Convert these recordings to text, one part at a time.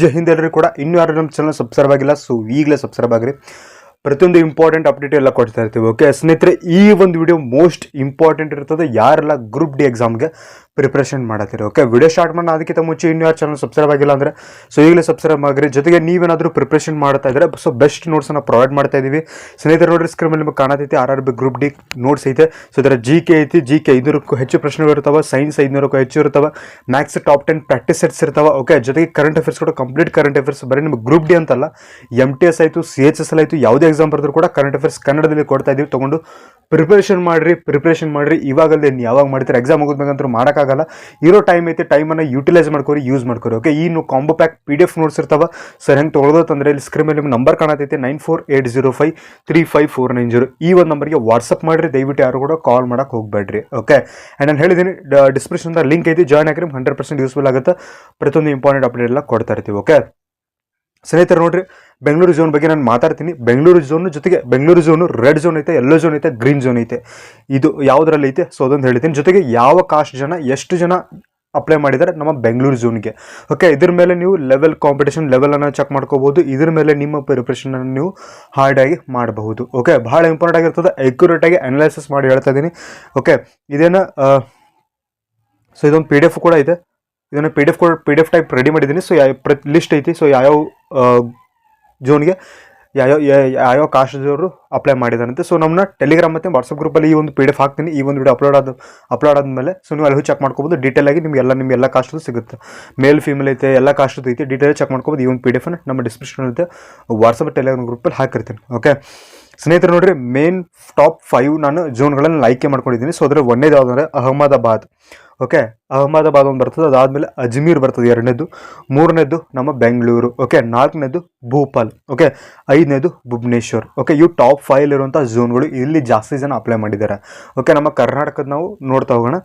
ಜೈ ಹಿಂದ್ ಎಲ್ಲರೂ ಕೂಡ. ಇನ್ನೂ ಯಾರು ನಮ್ಮ ಚಾನಲ್ ಸಬ್ಸ್ಕ್ರೈಬ್ ಆಗಿಲ್ಲ ಸೊ ಈಗಲೇ ಸಬ್ಸ್ಕ್ರೈಬ್ ಆಗಿರಿ. ಪ್ರತಿಯೊಂದು ಇಂಪಾರ್ಟೆಂಟ್ ಅಪ್ಡೇಟ್ ಎಲ್ಲ ಕೊಡ್ತಾ ಇರ್ತೀವಿ ಓಕೆ ಸ್ನೇಹಿತರೆ, ಈ ಒಂದು ವಿಡಿಯೋ ಮೋಸ್ಟ್ ಇಂಪಾರ್ಟೆಂಟ್ ಇರ್ತದೆ, ಯಾರೆಲ್ಲ ಗ್ರೂಪ್ ಡಿ ಎಕ್ಸಾಮ್ಗೆ ಪ್ರಿಪ್ರೇಷನ್ ಮಾಡತ್ತೀರಿ. ಓಕೆ ವಿಡಿಯೋ ಸ್ಟಾರ್ಟ್ ಮಾಡೋಣ ಅದಕ್ಕಿಂತ ಮುಂಚೆ ಇನ್ನೂ ಯಾರು ಚಾನಲ್ ಸಬ್ಸ್ಕ್ರೈಬ್ ಆಗಿಲ್ಲ ಅಂದರೆ ಸೊ ಈಗಲೇ ಸಬ್ಸ್ಕ್ರೈಬ್ ಆಗಿರಿ ಜೊತೆಗೆ ನೀವೇನಾದರೂ ಪ್ರಿಪ್ರೇಷನ್ ಮಾಡ್ತಾ ಇದ್ದರೆ ಸೊ ಬೆಸ್ಟ್ ನೋಟ್ಸನ್ನು ಪ್ರೊವೈಡ್ ಮಾಡ್ತಾ ಇದ್ದೀವಿ ಸ್ನೇಹಿತರು ನೋಡಿ ಸ್ಕ್ರೀನ್ ಮೇಲೆ ನಿಮಗೆ ಕಾಣತೈತಿ R R B group D notes ಐತೆ. ಸೊ ಇದರ ಜಿ ಕೆ ಐತಿ ಜಿ ಕೆ ಐನೂರಕ್ಕೂ ಹೆಚ್ಚು ಪ್ರಶ್ನೆಗಳು ಇರ್ತಾವೆ ಸೈನ್ಸ್ ಐನೂರಕ್ಕೂ ಹೆಚ್ಚು ಇರ್ತಾವೆ maths top ten practice sets ಇರ್ತಾವೆ. ಓಕೆ ಜೊತೆಗೆ ಕರೆಂಟ್ ಅಫೇರ್ಸ್ ಕೂಡ ಕಂಪ್ಲೀಟ್ ಕರೆಂಟ್ ಅಫೇರ್ಸ್ ಬರೀ ನಿಮಗೆ ಗ್ರೂಪ್ ಡಿ ಅಂತಲ್ಲ ಎಂ ಟಿ ಎಸ್ ಆಯಿತು ಸಿ ಎಚ್ ಎಸ್ ಎಲ್ ಆಯಿತು, ಯಾವುದೇ ಎಕ್ಸಾಮ್ ಬರೆದ್ರು ಕೂಡ ಕರೆಂಟ್ ಅಫೇರ್ಸ್ ಕನ್ನಡದಲ್ಲಿ ಕೊಡ್ತಾ ಇದ್ದೀವಿ ತೊಗೊಂಡು ಪ್ರಿಪ್ರೇಷನ್ ಮಾಡಿರಿ ಪ್ರಿಪ್ರೇಷನ್ ಮಾಡಿರಿ. ಇವಾಗಲ್ಲದೆ ನೀವು ಯಾವಾಗ ಮಾಡ್ತೀರಿ? ಎಕ್ಸಾಮ್ ಮುಗಿದ್ಬೇಕಂತೂ ಮಾಡೋಕ್ಕಾಗಲ್ಲ ಇರೋ ಟೈಮ್ ಐತೆ ಟೈಮನ್ನು ಯೂಟಿಲೈಸ್ ಮಾಡ್ಕೊರಿ ಯೂಸ್ ಮಾಡ್ಕೊರಿ ಓಕೆ ಈ ನೀವು combo pack P D F notes ಇರ್ತಾವ. ಸರ್ ಹೆಂಗೆ ತೊಗೊಳೋದಂದ್ರೆ ಇಲ್ಲಿ ಸ್ಕ್ರೀನ್ ಮೇಲೆ ನಿಮ್ಮ number ಕಾಣತೈತೆ nine four eight zero five three five four nine zero ಈ ಒಂದು ನಂಬರ್ಗೆ ವಾಟ್ಸಪ್ ಮಾಡಿರಿ, ದಯವಿಟ್ಟು ಯಾರು ಕೂಡ ಕಾಲ್ ಮಾಡೋಕೆ ಹೋಗಬೇಡ್ರಿ ಓಕೆ ಆ್ಯಂಡ್ ನಾನು ಹೇಳಿದ್ದೀನಿ ಡಿಸ್ಕ್ರಿಪ್ಷನ್ ಲಿಂಕ್ ಐತಿ ಜಾಯ್ನ್ ಆಗಿರಿ ಹಂಡ್ರೆಡ್ ಪರ್ಸೆಂಟ್ ಯೂಸ್ಫುಲ್ ಆಗುತ್ತೆ. ಪ್ರತಿಯೊಂದು ಇಂಪಾರ್ಟೆಂಟ್ ಅಪ್ಡೇಟ್ ಎಲ್ಲ ಕೊಡ್ತಾ ಇರ್ತೀವಿ ಓಕೆ ಸ್ನೇಹಿತರೆ ನೋಡ್ರಿ, ಬೆಂಗಳೂರು ಝೋನ್ ಬಗ್ಗೆ ನಾನು ಮಾತಾಡ್ತೀನಿ. ಬೆಂಗಳೂರು ಝೋನ್ ಜೊತೆಗೆ ಬೆಂಗಳೂರು ಝೋನು ರೆಡ್ ಝೋನ್ ಐತೆ ಎಲ್ಲೋ ಝೋನ್ ಐತೆ ಗ್ರೀನ್ ಝೋನ್ ಐತೆ. ಇದು ಯಾವುದರಲ್ಲಿ ಐತೆ? ಸೊ, ಅದೊಂದು ಹೇಳ್ತೀನಿ. ಜೊತೆಗೆ ಯಾವ ಕಾಸ್ಟ್ ಜನ, ಎಷ್ಟು ಜನ ಅಪ್ಲೈ ಮಾಡಿದ್ದಾರೆ ನಮ್ಮ ಬೆಂಗಳೂರು ಝೋನ್ಗೆ ಓಕೆ ಇದ್ರ ಮೇಲೆ ನೀವು ಲೆವೆಲ್ ಕಾಂಪಿಟೇಷನ್ ಲೆವೆಲನ್ನು ಚೆಕ್ ಮಾಡ್ಕೋಬೋದು ಇದ್ರ ಮೇಲೆ ನಿಮ್ಮ ಪ್ರಿಪ್ರೇಷನನ್ನು ನೀವು ಹಾರ್ಡಾಗಿ ಮಾಡಬಹುದು. ಓಕೆ ಭಾಳ ಇಂಪಾರ್ಟೆಂಟ್ ಆಗಿರ್ತದೆ. ಆಗಿ ಅನಲೈಸಿಸ್ ಮಾಡಿ ಹೇಳ್ತಾ ಇದ್ದೀನಿ ಓಕೆ ಇದೇನು ಸೊ ಇದೊಂದು ಪಿ ಕೂಡ ಇದೆ. ಇದನ್ನು ಪಿ ಡಿ ಎಫ್ ಕೂಡ P D F type ready ಮಾಡಿದ್ದೀನಿ. ಸೊ ಯಾವ ಪ್ರತಿ ಲಿಸ್ಟ್ ಐತಿ. ಸೊ ಯಾವ್ಯಾವ ಜೋನ್ಗೆ ಯಾವ್ಯಾವ ಯಾವ್ಯಾವ ಕಾಸ್ಟ್ದವರು ಅಪ್ಲೈ ಮಾಡಿದಾರಂತೆ. ಸೊ ನಮ್ಮನ್ನ ಟೆಲಿಗ್ರಾಮ್ ಮತ್ತು ವಾಟ್ಸಪ್ ಗ್ರೂಪಲ್ಲಿ ಈ ಒಂದು ಪಿ ಡಿ ಎಫ್ ಹಾಕ್ತೀನಿ. ಈ ಒಂದು ವಿಡಿಯೋ ಅಪ್ಲೋಡ್ ಆದ ಅಪ್ಲೋಡ್ ಆದಮೇಲೆ ಸೊ ನೀವು ಅಲ್ಲಿ ಚೆಕ್ ಮಾಡ್ಕೋಬೋದು. ಡೀಟೇಲ್ ಆಗಿ ನಿಮ್ಗೆ ಎಲ್ಲ ನಿಮ್ಮ ಎಲ್ಲ ಕಾಸ್ಟು ಸಿಗುತ್ತೆ. ಮೇಲ್ ಫೀಮೇಲ್ ಐತೆ, ಎಲ್ಲ ಕಾಸ್ಟ್ ಐತೆ. ಡೀಟೇಲ್ ಚೆಕ್ ಮಾಡ್ಕೋಬೋದು. ಈ ಒಂದು ಪಿ ಡಿ ಎಫ್ನ ನಮ್ಮ ಡಿಸ್ಕ್ರಿಪ್ಷನ್ ಐತೆ ವಾಟ್ಸಪ್ ಟೆಲಿಗ್ರಾಮ್ ಗ್ರೂಪಲ್ಲಿ ಹಾಕಿರ್ತೀನಿ. ಓಕೆ ಸ್ನೇಹಿತರು ನೋಡಿರಿ ಮೇನ್ ಟಾಪ್ ಫೈವ್ ನಾನು ಜೋನ್ಗಳನ್ನು ಆಯ್ಕೆ ಮಾಡ್ಕೊಂಡಿದ್ದೀನಿ. ಸೊ ಅದರ ಒಂದೇದು ಅಹಮದಾಬಾದ್. ಓಕೆ ಅಹಮದಾಬಾದ್ ಒಂದು ಬರ್ತದೆ, ಅದಾದಮೇಲೆ ಅಜ್ಮೀರ್ ಬರ್ತದೆ ಎರಡನೇದು. ಮೂರನೇದು ನಮ್ಮ ಬೆಂಗಳೂರು ಓಕೆ ನಾಲ್ಕನೇದು ಭೂಪಾಲ್ ಓಕೆ ಐದನೇದು ಭುವನೇಶ್ವರ್ ಓಕೆ ಇವು ಟಾಪ್ ಫೈವ್ ಇರುವಂಥ ಝೋನ್ಗಳು ಇಲ್ಲಿ ಜಾಸ್ತಿ ಜನ ಅಪ್ಲೈ ಮಾಡಿದ್ದಾರೆ. ಓಕೆ ನಮ್ಮ ಕರ್ನಾಟಕದ ನಾವು ನೋಡ್ತಾ ಹೋಗೋಣ.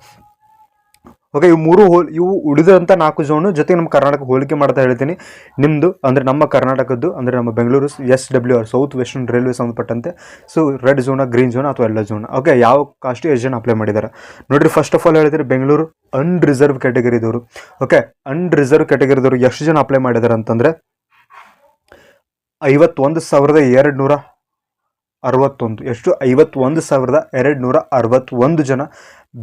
ಓಕೆ ಇವು ಮೂರು ಹೋಲ್ ಇವು ಉಳಿದಂಥ ನಾಲ್ಕು ಝೋನು ಜೊತೆಗೆ ನಮ್ಮ ಕರ್ನಾಟಕ ಹೋಲಿಕೆ ಮಾಡ್ತಾ ಹೇಳ್ತೀನಿ. ನಿಮ್ಮದು ಅಂದರೆ ನಮ್ಮ ಕರ್ನಾಟಕದ್ದು ಅಂದರೆ ನಮ್ಮ Bengaluru S W R south western railway ಸಂಬಂಧಪಟ್ಟಂತೆ. So red zone green zone ಅಥವಾ ಎಲ್ಲೋ ಝೋನ್ ಓಕೆ ಯಾವ ಕಾಸ್ಟ್ ಎಷ್ಟು ಜನ ಅಪ್ಲೈ ಮಾಡಿದ್ದಾರೆ ನೋಡಿರಿ ಫಸ್ಟ್ ಆಫ್ ಆಲ್ ಹೇಳಿದ್ರೆ ಬೆಂಗಳೂರು ಅನ್ರಿಸರ್ವ್ ಕ್ಯಾಟಗರಿದವರು ಓಕೆ ಅನ್ರಿಸರ್ವ್ ಕ್ಯಾಟಗರಿದವರು ಎಷ್ಟು ಜನ ಅಪ್ಲೈ ಮಾಡಿದ್ದಾರೆ ಅಂತಂದರೆ ಐವತ್ತೊಂದು ಸಾವಿರದ ಎರಡು ನೂರ ಅರವತ್ತೊಂದು, ಎಷ್ಟು? ಐವತ್ತೊಂದು ಸಾವಿರದ ಎರಡು ನೂರ ಅರವತ್ತೊಂದು ಜನ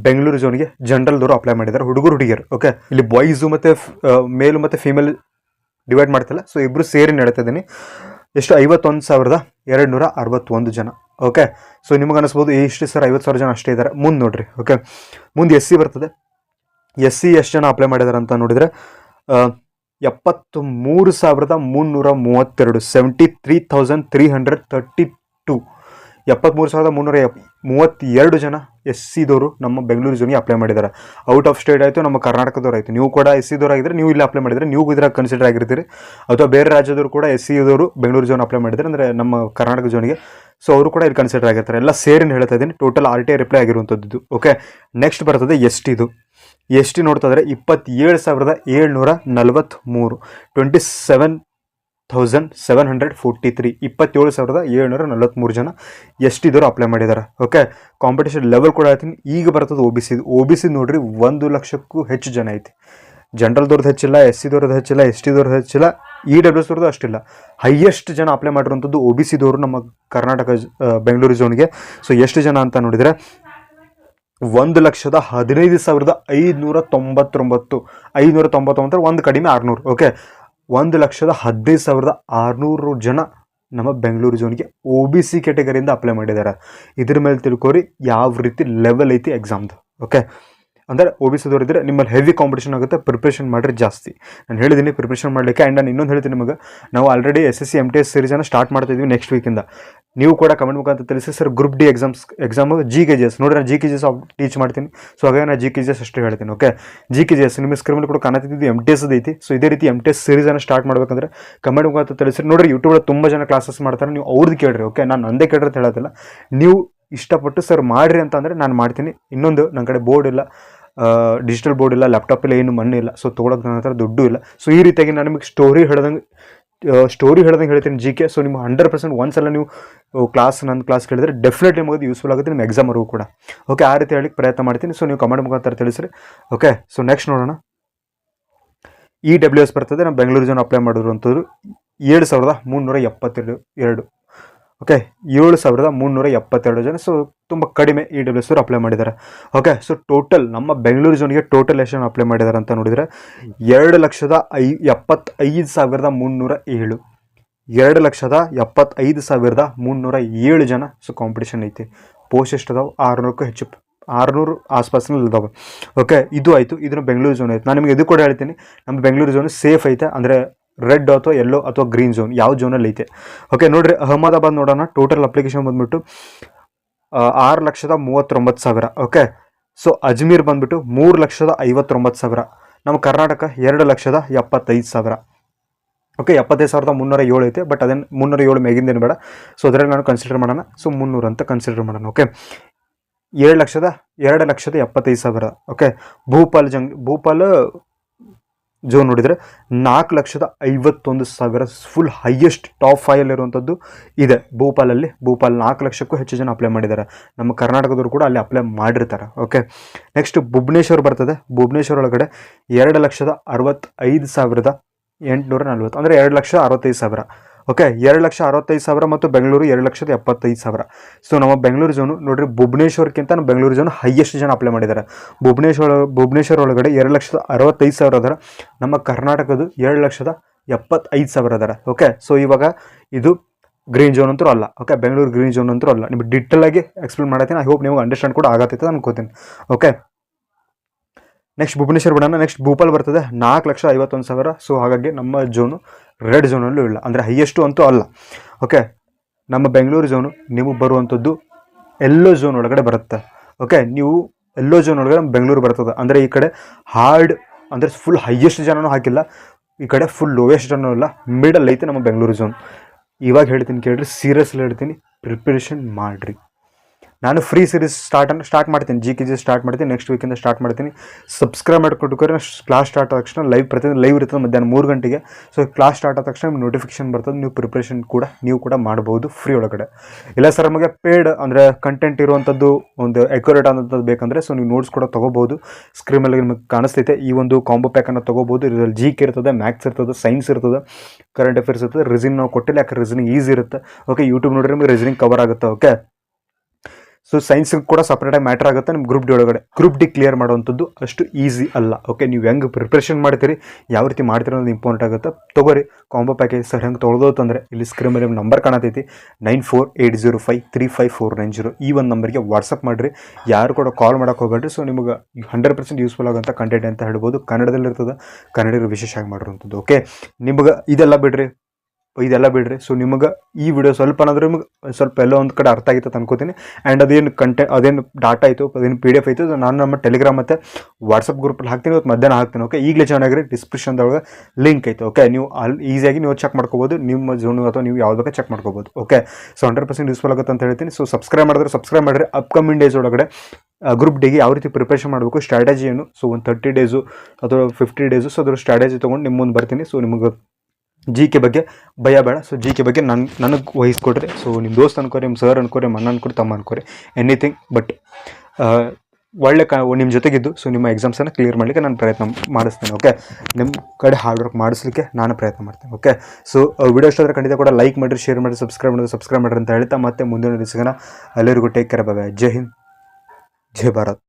ಬೆಂಗಳೂರು ಝೋನ್ಗೆ ಜನರಲ್ದವರು ಅಪ್ಲೈ ಮಾಡಿದ್ದಾರೆ ಹುಡುಗರು, ಹುಡುಗಿಯರು ಓಕೆ ಇಲ್ಲಿ ಬಾಯ್ಸು ಮತ್ತು ಮೇಲು ಮತ್ತು ಫೀಮೇಲ್ ಡಿವೈಡ್ ಮಾಡ್ತಿಲ್ಲ ಸೊ ಇಬ್ಬರು ಸೇರಿ ನಡೀತಾ ಇದ್ದೀನಿ ಎಷ್ಟು? ಐವತ್ತೊಂದು ಸಾವಿರದ ಎರಡು ನೂರ ಅರವತ್ತೊಂದು ಜನ ಓಕೆ ಸೊ ನಿಮಗೆ ಅನಿಸ್ಬೋದು ಇಷ್ಟು ಸರ್ ಐವತ್ತು ಸಾವಿರ ಜನ ಅಷ್ಟೇ ಇದ್ದಾರೆ ಮುಂದೆ ನೋಡ್ರಿ ಓಕೆ ಮುಂದೆ ಎಸ್ ಸಿ ಬರ್ತದೆ. ಎಸ್ ಸಿ ಎಷ್ಟು ಜನ ಅಪ್ಲೈ ಮಾಡಿದ್ದಾರೆ ಅಂತ ನೋಡಿದರೆ ಎಪ್ಪತ್ತು ಮೂರು ಸಾವಿರದ ಮುನ್ನೂರ ಮೂವತ್ತೆರಡು seventy three thousand three hundred thirty two ಎಪ್ಪತ್ತ್ಮೂರು ಸಾವಿರದ ಮುನ್ನೂರ ಎಪ್, ಮೂವತ್ತೆರಡು ಜನ ಎಸ್ ಸಿದವರು ನಮ್ಮ ಬೆಂಗಳೂರು ಝೋನಿಗೆ ಅಪ್ಲೈ ಮಾಡಿದ್ದಾರೆ. ಔಟ್ ಆಫ್ ಸ್ಟೇಟ್ ಆಯಿತು, ನಮ್ಮ ಕರ್ನಾಟಕದವ್ರು ಆಯಿತು. ನೀವು ಕೂಡ ಎಸ್ ಸಿದವ್ರು ಆಗಿದ್ರೆ ನೀವು ಇಲ್ಲಿ ಅಪ್ಲೈ ಮಾಡಿದರೆ ನೀವು ಇದರಾಗ ಕನ್ಸಿಡರ್ ಆಗಿರ್ತೀರಿ. ಅಥವಾ ಬೇರೆ ರಾಜ್ಯದವರು ಕೂಡ ಎಸ್ ಸಿದವರು ಬೆಂಗಳೂರು ಜೋನ್ ಅಪ್ಲೈ ಮಾಡಿದ್ದಾರೆ. ಅಂದರೆ ನಮ್ಮ ಕರ್ನಾಟಕ ಝೋನಿಗೆ. ಸೊ ಅವರು ಕೂಡ ಇಲ್ಲಿ ಕನ್ಸಿಡರ್ ಆಗಿರ್ತಾರೆ. ಎಲ್ಲ ಸೇರಿನ ಹೇಳ್ತಾ ಇದ್ದೀನಿ. ಟೋಟಲ್ ಆರ್ ಟಿ ರಿಪ್ಲೈ ಆಗಿರುವಂಥದ್ದು ಓಕೆ ನೆಕ್ಸ್ಟ್ ಬರ್ತದೆ ಎಸ್ ಟಿದು ಎಸ್ ಟಿ ನೋಡ್ತಾ ಇದ್ರೆ ಇಪ್ಪತ್ತೇಳು ಸಾವಿರದ ಏಳ್ನೂರ ನಲವತ್ತ್ಮೂರು twenty seven thousand seven hundred forty three ಇಪ್ಪತ್ತೇಳು ಸಾವಿರದ ಏಳ್ನೂರ ನಲವತ್ತ್ಮೂರು ಜನ ಎಷ್ಟು ಟಿದವರು ಅಪ್ಲೈ ಮಾಡಿದ್ದಾರೆ ಓಕೆ ಕಾಂಪಿಟೇಷನ್ ಲೆವೆಲ್ ಕೂಡ ಹೇಳ್ತೀನಿ ಈಗ ಬರ್ತದೆ O B C O B C ನೋಡ್ರಿ ಒಂದು ಲಕ್ಷಕ್ಕೂ ಹೆಚ್ಚು ಜನ ಐತಿ. ಜನರಲ್ದವ್ರದ್ದು ಹೆಚ್ಚಿಲ್ಲ ಎಸ್ ಸಿದವ್ರದ್ದು ಹೆಚ್ಚಿಲ್ಲ ಎಸ್ ಟಿದವ್ರದ್ದು ಹೆಚ್ಚಿಲ್ಲ ಇ ಡಬ್ಲ್ಯೂ ಎಸ್ದವ್ರದ್ದು ಅಷ್ಟಿಲ್ಲ. ಹೈಯೆಸ್ಟ್ ಜನ ಅಪ್ಲೈ ಮಾಡಿರುವಂಥದ್ದು ಓ ಬಿ ಸಿದವರು ನಮ್ಮ ಕರ್ನಾಟಕ ಬೆಂಗಳೂರು ಝೋನ್ಗೆ ಸೊ ಎಷ್ಟು ಜನ ಅಂತ ನೋಡಿದರೆ ಒಂದು ಲಕ್ಷದ ಹದಿನೈದು ಸಾವಿರದ ಐದುನೂರ ತೊಂಬತ್ತೊಂಬತ್ತು, ಐದುನೂರ ತೊಂಬತ್ತೊಂಬತ್ತರ ಒಂದು ಕಡಿಮೆ ಆರುನೂರು ಓಕೆ ಒಂದು ಲಕ್ಷದ ಹದಿನೈದು ಸಾವಿರದ ಆರುನೂರು ಜನ ನಮ್ಮ ಬೆಂಗಳೂರು ಜೋನ್ಗೆ ಒ ಬಿ ಸಿ ಕ್ಯಾಟಗರಿಯಿಂದ ಅಪ್ಲೈ ಮಾಡಿದ್ದಾರೆ. ಇದ್ರ ಮೇಲೆ ತಿಳ್ಕೊರಿ, ಯಾವ ರೀತಿ ಲೆವೆಲ್ ಐತಿ ಎಕ್ಸಾಮ್ದು ಓಕೆ ಅಂದರೆ ಒ ಬಿ ಸಿದವ್ರು ಇದ್ದರೆ ನಿಮ್ಮಲ್ಲಿ ಹೆವಿ ಕಾಂಪಿಟೇಷನ್ ಆಗುತ್ತೆ ಪ್ರಿಪ್ರೇಷನ್ ಮಾಡಿರಿ ಜಾಸ್ತಿ. ನಾನು ಹೇಳಿದ್ದೀನಿ ಪ್ರಿಪ್ರೇಷನ್ ಮಾಡಲಿಕ್ಕೆ ಆ್ಯಂಡ್ ನಾನು ಇನ್ನೊಂದು ಹೇಳ್ತೀನಿ ನಿಮಗೆ, ನಾವು already S S C M T S ಸೀರೀಸನ್ನು start ಮಾಡ್ತಿದ್ವಿ ನೆಕ್ಸ್ಟ್ ವೀಕಿಂದ ನೀವು ಕೂಡ ಕಮೆಂಟ್ ಮುಖಾಂತರ ತಿಳಿಸಿ sir group D exams exam G K G S ನೋಡಿ ನಾನು G K G S teach ಮಾಡ್ತೀನಿ. ಸೊ ಹಾಗೆ ನಾನು ಜಿ ಕೆ ಜಿ ಎಸ್ ಅಷ್ಟು ಹೇಳ್ತೀನಿ okay G K G S ನಿಮ್ಮ ಸ್ಕ್ರೀನ್ ಕೂಡ ಕಾಣತಿದ್ದು ಎಂ ಟಿ ಎಸ್ ಐತಿ. ಸೊ ಇದೇ ರೀತಿ ಎಂ ಟಿ ಎಸ್ ಸೀರೀಸನ್ನು ಸ್ಟಾರ್ಟ್ ಮಾಡಬೇಕಂದ್ರೆ ಕಮೆಂಟ್ ಮುಖಾಂತರ ತಿಳಿಸಿ. ನೋಡಿರಿ ಯೂಟ್ಯೂಬಲ್ಲಿ ತುಂಬ ಜನ ಕ್ಲಾಸಸ್ ಮಾಡ್ತಾರೆ, ನೀವು ಅವ್ರದ್ದು ಕೇಳ್ರಿ ಓಕೆ ನಾನು ನಂದೇ ಕೇಳ್ರಿ ಅಂತ ಹೇಳೋದಿಲ್ಲ. ನೀವು ಇಷ್ಟಪಟ್ಟು ಸರ್ ಮಾಡಿರಿ ಅಂತಂದರೆ ನಾನು ಮಾಡ್ತೀನಿ. ಇನ್ನೊಂದು ನನ್ನ ಕಡೆ ಬೋರ್ಡ್ ಇಲ್ಲ. ಡಿಜಿಟಲ್ ಬೋರ್ಡ್ ಇಲ್ಲ ಲ್ಯಾಪ್ಟಾಪಲ್ಲಿ ಏನು ಮಣ್ಣು ಇಲ್ಲ. ಸೊ ತೊಗೊಳಕ್ಕೆ ನನ್ನ ಹತ್ರ ದುಡ್ಡು ಇಲ್ಲ. ಸೊ ಈ ರೀತಿಯಾಗಿ ನಾನು ನಿಮಗೆ ಸ್ಟೋರಿ ಹೇಳ್ದಂಗೆ ಸ್ಟೋರಿ ಹೇಳ್ದಂಗೆ ಹೇಳ್ತೀನಿ ಜಿ ಕೆ ಸೊ ನಿಮ್ಮ ಹಂಡ್ರೆಡ್ ಪರ್ಸೆಂಟ್ ಒಂದ್ಸಲ ನೀವು ಕ್ಲಾಸ್ ನನ್ನ ಕ್ಲಾಸ್ ಕೇಳಿದ್ರೆ ಡೆಫಿನೆಟ್ಲಿ ನಿಮಗೆ ಯೂಸ್ಫುಲ್ ಆಗುತ್ತೆ, ನಿಮ್ಮ ಎಕ್ಸಾಮ್ವರೆಗೂ ಕೂಡ. ಓಕೆ ಆ ರೀತಿ ಹೇಳಲಿಕ್ಕೆ ಪ್ರಯತ್ನ ಮಾಡ್ತೀನಿ. ಸೊ ನೀವು ಕಮೆಂಟ್ ಮುಖಾಂತರ ತಿಳಿಸ್ರಿ. ಓಕೆ ಸೊ ನೆಕ್ಸ್ಟ್ ನೋಡೋಣ. ಇ ಡಬ್ಲ್ಯೂ ಎಸ್ ಬರ್ತದೆ. ನಮ್ಮ ಬೆಂಗಳೂರು ಜನ ಅಪ್ಲೈ ಮಾಡಿರುವಂಥದ್ದು. ಏಳು ಸಾವಿರದ ಮುನ್ನೂರ ಎಪ್ಪತ್ತೆರಡು, ಎರಡು. ಓಕೆ ಏಳು ಸಾವಿರದ ಮುನ್ನೂರ ಎಪ್ಪತ್ತೆರಡು ಜನ ಸೊ ತುಂಬ ಕಡಿಮೆ ಇ ಡಬ್ಲ್ಯೂ ಎಸ್ ಅವರು ಅಪ್ಲೈ ಮಾಡಿದ್ದಾರೆ. ಓಕೆ ಸೊ ಟೋಟಲ್ ನಮ್ಮ ಬೆಂಗಳೂರು ಜೋನ್ಗೆ ಟೋಟಲ್ ಎಷ್ಟು ಅಪ್ಲೈ ಮಾಡಿದ್ದಾರೆ ಅಂತ ನೋಡಿದರೆ, ಎರಡು ಲಕ್ಷದ ಐ, ಎಪ್ಪತ್ತೈದು ಸಾವಿರದ ಮುನ್ನೂರ ಏಳು. ಎರಡು ಲಕ್ಷದ ಎಪ್ಪತ್ತೈದು ಸಾವಿರದ ಮುನ್ನೂರ ಏಳು ಜನ ಸೊ ಕಾಂಪಿಟೇಷನ್ ಐತಿ. ಪೋಸ್ಟ್ ಎಷ್ಟು ಅದಾವೆ? ಆರುನೂರಕ್ಕೂ ಹೆಚ್ಚು, ಆರುನೂರು ಆಸ್ಪಾಸ್ನಲ್ಲಿ ಇದಾವೆ. ಓಕೆ ಇದು ಆಯಿತು, ಇದನ್ನು ಬೆಂಗಳೂರು ಜೋನ್ ಆಯಿತು. ನಾನು ನಿಮಗೆ ಇದು ಕೂಡ ಹೇಳ್ತೀನಿ, ನಮ್ಮ ಬೆಂಗಳೂರು ಝೋನ್ ಸೇಫ್ ಐತೆ, ಅಂದರೆ ರೆಡ್ ಅಥವಾ ಯೆಲ್ಲೋ ಅಥವಾ ಗ್ರೀನ್ ಝೋನ್ ಯಾವ ಝೋನಲ್ಲಿ ಐತೆ. ಓಕೆ ನೋಡ್ರಿ, ಅಹಮದಾಬಾದ್ ನೋಡೋಣ. ಟೋಟಲ್ ಅಪ್ಲಿಕೇಶನ್ ಬಂದ್ಬಿಟ್ಟು ಆರು ಲಕ್ಷದ ಮೂವತ್ತೊಂಬತ್ತು ಸಾವಿರ. ಓಕೆ ಸೊ ಅಜ್ಮೀರ್ ಬಂದ್ಬಿಟ್ಟು ಮೂರು ಲಕ್ಷದ ಐವತ್ತೊಂಬತ್ತು ಸಾವಿರ. ನಮ್ಮ ಕರ್ನಾಟಕ ಎರಡು ಲಕ್ಷದ ಎಪ್ಪತ್ತೈದು ಸಾವಿರ. ಓಕೆ ಎಪ್ಪತ್ತೈದು ಸಾವಿರದ ಮುನ್ನೂರ ಏಳು ಐತೆ ಬಟ್ ಅದೇನು ಮುನ್ನೂರ ಏಳು ಮೇಗಿಂದೇನು ಬೇಡ. ಸೊ ಅದರಲ್ಲಿ ನಾನು ಕನ್ಸಿಡರ್ ಮಾಡೋಣ. ಸೊ ಮುನ್ನೂರು ಅಂತ ಕನ್ಸಿಡರ್ ಮಾಡೋಣ. ಓಕೆ ಏಳು ಲಕ್ಷದ ಎರಡು ಲಕ್ಷದ ಎಪ್ಪತ್ತೈದು ಸಾವಿರ. ಓಕೆ ಭೂಪಾಲ್ ಜಂಗ್, ಭೂಪಾಲ್ ಜೋನ್ ನೋಡಿದರೆ ನಾಲ್ಕು ಲಕ್ಷದ ಐವತ್ತೊಂದು ಸಾವಿರ ಫುಲ್ ಹೈಯೆಸ್ಟ್ ಟಾಪ್ ಫೈವಲ್ಲಿ ಇರುವಂಥದ್ದು ಇದೆ. ಭೋಪಾಲಲ್ಲಿ ಭೋಪಾಲ್ ನಾಲ್ಕು ಲಕ್ಷಕ್ಕೂ ಹೆಚ್ಚು ಜನ ಅಪ್ಲೈ ಮಾಡಿದ್ದಾರೆ. ನಮ್ಮ ಕರ್ನಾಟಕದವರು ಕೂಡ ಅಲ್ಲಿ ಅಪ್ಲೈ ಮಾಡಿರ್ತಾರೆ. ಓಕೆ ನೆಕ್ಸ್ಟ್ ಭುವನೇಶ್ವರ್ ಬರ್ತದೆ. ಭುವನೇಶ್ವರ್ ಒಳಗಡೆ ಎರಡು ಲಕ್ಷದ ಅರವತ್ತೈದು ಸಾವಿರದ ಎಂಟುನೂರ ನಲ್ವತ್ತು, ಅಂದರೆ ಎರಡು ಲಕ್ಷ ಅರವತ್ತೈದು ಸಾವಿರ. ಓಕೆ ಎರಡು ಲಕ್ಷ ಅರವತ್ತೈದು ಸಾವಿರ ಮತ್ತು ಬೆಂಗಳೂರು ಎರಡು ಲಕ್ಷದ ಎಪ್ಪತ್ತೈದು ಸಾವಿರ. ಸೊ ನಮ್ಮ ಬೆಂಗಳೂರು ಜೋನು, ನೋಡ್ರಿ ಭುವನೇಶ್ವರ್ಕ್ಕಿಂತ ನಮ್ಮ ಬೆಂಗಳೂರು ಜೋನು ಹೈಯೆಸ್ಟ್ ಜನ ಅಪ್ಲೈ ಮಾಡಿದ್ದಾರೆ. ಭುವನೇಶ್ವರ ಭುವನೇಶ್ವರ ಒಳಗಡೆ ಎರಡು ಲಕ್ಷದ ಅರವತ್ತೈದು ಸಾವಿರ ಅದರ ನಮ್ಮ ಕರ್ನಾಟಕದ ಎರಡು ಲಕ್ಷದ ಎಪ್ಪತ್ತೈದು ಸಾವಿರ ಅದರ ಓಕೆ ಸೊ ಇವಾಗ ಇದು ಗ್ರೀನ್ ಝೋನ್ ಅಂತೂ ಅಲ್ಲ. ಓಕೆ ಬೆಂಗಳೂರು ಗ್ರೀನ್ ಝೋನ್ ಅಂತೂ ಅಲ್ಲ. ನಿಮ್ಗೆ ಡಿಟೇಲ್ ಆಗಿ ಎಕ್ಸ್ಪ್ಲೇನ್ ಮಾಡತ್ತೀನಿ. ಐ ಹೋಪ್ ನಿಮ್ಗೆ ಅಂಡರ್ಸ್ಟ್ಯಾಂಡ್ ಕೂಡ ಆಗತ್ತೈತೆ ಅನ್ಕೋತೀನಿ. ಓಕೆ ನೆಕ್ಸ್ಟ್ ಭುವನೇಶ್ವರ್ ಬಿಡೋಣ ನೆಕ್ಸ್ಟ್ ಭೂಪಾಲ್ ಬರ್ತದೆ. ನಾಲ್ಕು ಲಕ್ಷ ಐವತ್ತೊಂದು ಸಾವಿರ. ಸೊ ಹಾಗಾಗಿ ನಮ್ಮ ಝೋನು ರೆಡ್ ಝೋನಲ್ಲೂ ಇಲ್ಲ. ಅಂದರೆ ಹೈಯೆಸ್ಟು ಅಂತೂ ಅಲ್ಲ. ಓಕೆ ನಮ್ಮ ಬೆಂಗಳೂರು ಝೋನು ನಿಮಗೆ ಬರುವಂಥದ್ದು ಎಲ್ಲೋ ಝೋನ್ ಒಳಗಡೆ ಬರುತ್ತೆ. ಓಕೆ ನೀವು ಎಲ್ಲೋ ಝೋನ್ ಒಳಗಡೆ ನಮ್ಮ ಬೆಂಗಳೂರು ಬರ್ತದೆ. ಅಂದರೆ ಈ ಕಡೆ ಹಾರ್ಡ್ ಅಂದರೆ ಫುಲ್ ಹೈಯೆಸ್ಟ್ ಜನನೂ ಹಾಕಿಲ್ಲ. ಈ ಕಡೆ ಫುಲ್ ಲೋಯೆಸ್ಟ್ ಜನನೂ ಇಲ್ಲ. ಮಿಡಲ್ ಐತೆ ನಮ್ಮ ಬೆಂಗಳೂರು ಝೋನ್ ಇವಾಗ ಹೇಳ್ತೀನಿ ಕೇಳಿರಿ ಸೀರಿಯಸ್ಲಿ ಹೇಳ್ತೀನಿ ಪ್ರಿಪ್ರೇಷನ್ ಮಾಡಿರಿ. ನಾನು ಫ್ರೀ ಸೀರೀಸ್ ಸ್ಟಾರ್ಟ್ ಸ್ಟಾರ್ಟ್ ಮಾಡ್ತೀನಿ. ಜಿ ಕೆ ಜಿ ಸ್ಟಾರ್ಟ್ ಮಾಡ್ತೀನಿ. ನೆಕ್ಸ್ಟ್ ವೀಕಿಂದ ಸ್ಟಾರ್ಟ್ ಮಾಡ್ತೀನಿ. ಸಬ್ಸ್ಕ್ರೈಬ್ ಮಾಡ್ಕೊಟ್ಕೋರಿ ಕ್ಲಾಸ್ ಸ್ಟಾರ್ಟ್ ಆದ ತಕ್ಷಣ ಲೈವ್ ಪ್ರತಿದಿನ ಲೈವ್ ಇರ್ತದೆ ಮಧ್ಯಾಹ್ನ ಮೂರು ಗಂಟೆಗೆ. ಸೊ ಕ್ಲಾಸ್ ಸ್ಟಾರ್ಟ್ ಆದ ತಕ್ಷಣ ನೋಟಿಫಿಕೇಶನ್ ಬರ್ತದೆ. ನೀವು ಪ್ರಿಪ್ರೇಷನ್ ಕೂಡ, ನೀವು ಕೂಡ ಮಾಡ್ಬೋದು ಫ್ರೀ ಒಳಗಡೆ. ಇಲ್ಲ ಸರ್ ನಮಗೆ ಪೇಡ್ ಅಂದರೆ ಕಂಟೆಂಟ್ ಇರುವಂಥದ್ದು ಒಂದು ಎಕ್ಯುರೇಟ್ ಆದಂಥದ್ದು ಬೇಕಂದರೆ ಸೊ ನೀವು ನೋಟ್ಸ್ ಕೂಡ ತೊಗೋಬೋದು. ಸ್ಕ್ರೀನ್ ಮೇಲೆ ನಿಮಗೆ ಕಾಣಿಸ್ತೈತೆ. ಈ ಒಂದು ಕಾಂಬೋ ಪ್ಯಾಕನ್ನು ತೊಗೋಬೋದು. ಇದರಲ್ಲಿ ಜಿ ಕೆ ಇರ್ತದೆ ಮ್ಯಾಥ್ಸ್ ಇರ್ತದೆ ಸೈನ್ಸ್ ಇರ್ತದೆ ಕರೆಂಟ್ ಅಫೇರ್ಸ್ ಇರ್ತದೆ ರಿಸನಿಂಗ್ ನಾವು ಕೊಟ್ಟಿಲ್ಲ. ಯಾಕೆ ರಿಸನಿಂಗ್ ಈಸಿ ಇರುತ್ತೆ? ಓಕೆ ಯೂಟ್ಯೂಬ್ ನೋಡಿದ್ರೆ ನಿಮಗೆ ರಿಸನಿಂಗ್ ಕವರ್ ಆಗುತ್ತೆ. ಓಕೆ ಸೊ ಸೈನ್ಸ್ ಕೂಡ ಸಪ್ರೇಟಾಗಿ ಮ್ಯಾಟರ್ ಆಗುತ್ತೆ ನಿಮ್ಮ ಗ್ರೂಪ್ ಡಿ ಒಳಗಡೆ. ಗ್ರೂಪ್ ಡಿ ಕ್ಲಿಯರ್ ಮಾಡುವಂಥದ್ದು ಅಷ್ಟು ಈಸಿ ಅಲ್ಲ. ಓಕೆ ನೀವು ಹೆಂಗೆ ಪ್ರಿಪ್ರೇಷನ್ ಮಾಡ್ತೀರಿ, ಯಾವ ರೀತಿ ಮಾಡ್ತೀರಿ ಅನ್ನೋದು ಇಂಪಾರ್ಟೆಂಟ್ ಆಗುತ್ತೆ. ತೊಗೋರಿ ಕಾಂಬೋ ಪ್ಯಾಕೇಜ್ ಸರ್ ಹೆಂಗೆ ತೊಗೊಳೋದು ಅಂದರೆ ಇಲ್ಲಿ ಸ್ಕ್ರೀನ್ ಮೇಲೆ number ಕಾಣತೈತಿ. Nine four eight zero five three five four nine zero ಈ ಒಂದು ನಂಬರ್ಗೆ ವಾಟ್ಸಪ್ ಮಾಡಿರಿ. ಯಾರು ಕೂಡ ಕಾಲ್ ಮಾಡೋಕೆ ಹೋಗಬೇಡ್ರಿ. ಸೊ ನಿಮಗೆ ಹಂಡ್ರೆಡ್ ಪರ್ಸೆಂಟ್ ಯೂಸ್ಫುಲ್ ಆಗೋಂಥ ಕಂಟೆಂಟ್ ಅಂತ ಹೇಳ್ಬೋದು. ಕನ್ನಡದಲ್ಲಿ ಇರ್ತದೆ ಕನ್ನಡಿಗರು ವಿಶೇಷವಾಗಿ ಮಾಡಿರುವಂಥದ್ದು. ಓಕೆ ನಿಮಗೆ ಇದೆಲ್ಲ ಬಿಡ್ರಿ. ಇದೆಲ್ಲ ಬಿಡ್ರಿ. ಸೊ ನಿಮಗೆ ಈ ವಿಡಿಯೋ ಸ್ವಲ್ಪ ಏನಾದರೂ ನಿಮಗೆ ಸ್ವಲ್ಪ ಎಲ್ಲೋ ಒಂದು ಕಡೆ ಅರ್ಥ ಆಗಿತ್ತು ಅಂದ್ಕೋತೀನಿ ಆ್ಯಂಡ್ ಅದೇನು ಕಂಟೆಂಟ್ ಅದೇನು ಡಾಟಾ ಆಯಿತು, ಅದೇನು ಪಿ ಡಿ ಎಫ್ ಆಯಿತು ನಾನು ನಮ್ಮ ಟೆಲಿಗ್ರಾಮ್ ಮತ್ತು ವಾಟ್ಸಪ್ ಗ್ರೂಪಲ್ಲಿ ಹಾಕ್ತೀನಿ, ಇವತ್ತು ಮಧ್ಯಾಹ್ನ ಹಾಕ್ತೀನಿ ಓಕೆ ಈಗಲೇ ಚೆನ್ನಾಗಿರಿ ಡಿಸ್ಕ್ರಿಪ್ಷನ್ದೊಳಗೆ ಲಿಂಕ್ ಐತೆ ಓಕೆ ನೀವು ಅಲ್ಲಿ ಈಸಿಯಾಗಿ ನೀವು ಚೆಕ್ ಮಾಡ್ಕೋಬೋದು. ನಿಮ್ಮ ಜೋನು ಅಥವಾ ನೀವು ಯಾವ್ದು ಬೇಕಾ ಚೆಕ್ ಮಾಡ್ಕೋಬೋದು okay so hundred percent useful ಆಗುತ್ತೆ ಅಂತ ಹೇಳ್ತೀನಿ. ಸೊ ಸಬ್ಸ್ಕ್ರೈಬ್ ಮಾಡಿದ್ರೆ ಸಬ್ಸ್ಕ್ರೈಬ್ ಮಾಡಿರಿ. ಅಪ್ಕಮಿಂಗ್ ಡೇಸ್ ಒಳಗಡೆ ಗ್ರೂಪ್ ಡಿಗೆ ಯಾವ ರೀತಿ ಪ್ರಿಪ್ರೇಷನ್ ಮಾಡಬೇಕು ಸ್ಟ್ರಾಟಜಿ ಏನು? ಸೊ ಒಂದು ತರ್ಟಿ ಡೇಸು ಅಥವಾ ಫಿಫ್ಟಿ ಡೇಸು ಸೊ ಅದ್ರ ಸ್ಟ್ರಾಟಜಿ ತೊಗೊಂಡು ನಿಮ್ಮ ಮುಂದೆ ಬರ್ತೀನಿ. ಸೊ ನಿಮಗೆ ಜಿ ಕೆ ಬಗ್ಗೆ ಭಯ ಬೇಡ. ಸೊ ಜಿ ಕೆ ಬಗ್ಗೆ ನನ್ನ ನನಗೆ ವಹಿಸ್ಕೊಡ್ರಿ. ಸೊ ನಿಮ್ಮ ದೋಸ್ತ್ ಅನ್ಕೋರಿ ನಿಮ್ಮ ಸರ್ ಅನ್ಕೋರಿ ನಿಮ್ಮ ಅಣ್ಣ ಅನ್ಕೋರಿ, ತಮ್ಮ ಅನ್ಕೋರಿ ಎನಿಥಿಂಗ್ ಬಟ್ ಒಳ್ಳೆ ಕ ನಿಮ್ಮ ಜೊತೆಗಿದ್ದು. ಸೊ ನಿಮ್ಮ ಎಕ್ಸಾಮ್ಸನ್ನು ಕ್ಲಿಯರ್ ಮಾಡಲಿಕ್ಕೆ ನಾನು ಪ್ರಯತ್ನ ಮಾಡಿಸ್ತೇನೆ ಓಕೆ ನಿಮ್ಮ ಕಡೆ ಹಾರ್ಡ್ ವರ್ಕ್ ಮಾಡಿಸ್ಲಿಕ್ಕೆ ನಾನು ಪ್ರಯತ್ನ ಮಾಡ್ತೇನೆ ಓಕೆ ಸೊ ವಿಡಿಯೋ ಇಷ್ಟ ಖಂಡಿತ ಕೂಡ ಲೈಕ್ ಮಾಡಿರಿ ಶೇರ್ ಮಾಡಿ ಸಬ್ಸ್ಕ್ರೈಬ್ ಮಾಡಿರಿ ಸಬ್ಸ್ಕ್ರೈಬ್ ಮಾಡಿರಿ ಅಂತ ಹೇಳ್ತಾ ಮತ್ತೆ ಮುಂದಿನ ದಿವಸನ ಎಲ್ಲರಿಗೂ ಟೇಕ್ ಕೇರ್ ಬಾಯ್ ಜೈ ಹಿಂದ್, ಜೈ ಭಾರತ್.